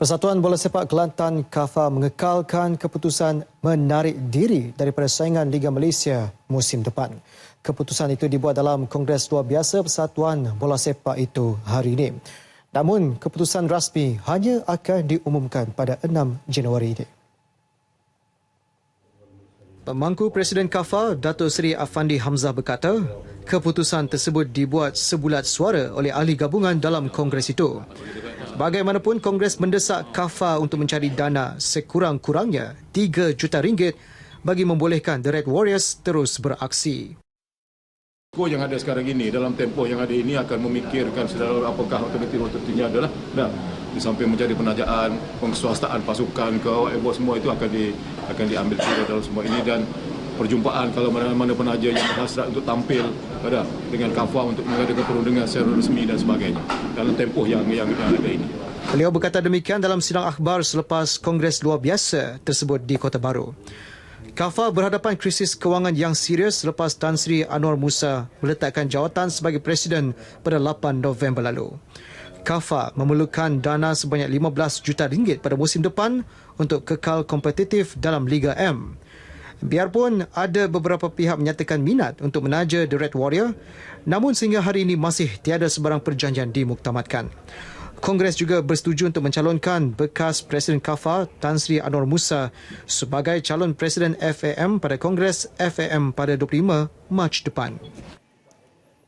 Persatuan Bola Sepak Kelantan KAFA mengekalkan keputusan menarik diri daripada saingan Liga Malaysia musim depan. Keputusan itu dibuat dalam Kongres Luar Biasa Persatuan Bola Sepak itu hari ini. Namun, keputusan rasmi hanya akan diumumkan pada 6 Januari ini. Pemangku Presiden KAFA, Dato' Seri Afandi Hamzah berkata, keputusan tersebut dibuat sebulat suara oleh ahli gabungan dalam Kongres itu. Bagaimanapun, Kongres mendesak KAFA untuk mencari dana sekurang-kurangnya 3 juta ringgit bagi membolehkan The Red Warriors terus beraksi. Ko yang ada sekarang ini dalam tempoh yang ada ini akan memikirkan sedalam apakah alternatif-alternatifnya adalah nah, di mencari penajaan, pengeswastaan pasukan ke semua itu akan di akan diambil kira dalam semua ini dan perjumpaan kalau mana-mana penaja yang berhasrat untuk tampil ada dengan kafa untuk mengadakan perundingan secara resmi dan sebagainya dalam tempoh yang yang, yang ada ini. Beliau berkata demikian dalam sidang akhbar selepas Kongres Luar Biasa tersebut di Kota Baru. Kafa berhadapan krisis kewangan yang serius selepas Tan Sri Anwar Musa meletakkan jawatan sebagai Presiden pada 8 November lalu. Kafa memerlukan dana sebanyak 15 juta ringgit pada musim depan untuk kekal kompetitif dalam Liga M. Biarpun ada beberapa pihak menyatakan minat untuk menaja The Red Warrior, namun sehingga hari ini masih tiada sebarang perjanjian dimuktamadkan. Kongres juga bersetuju untuk mencalonkan bekas Presiden KAFA Tan Sri Anwar Musa sebagai calon Presiden FAM pada Kongres FAM pada 25 Mac depan.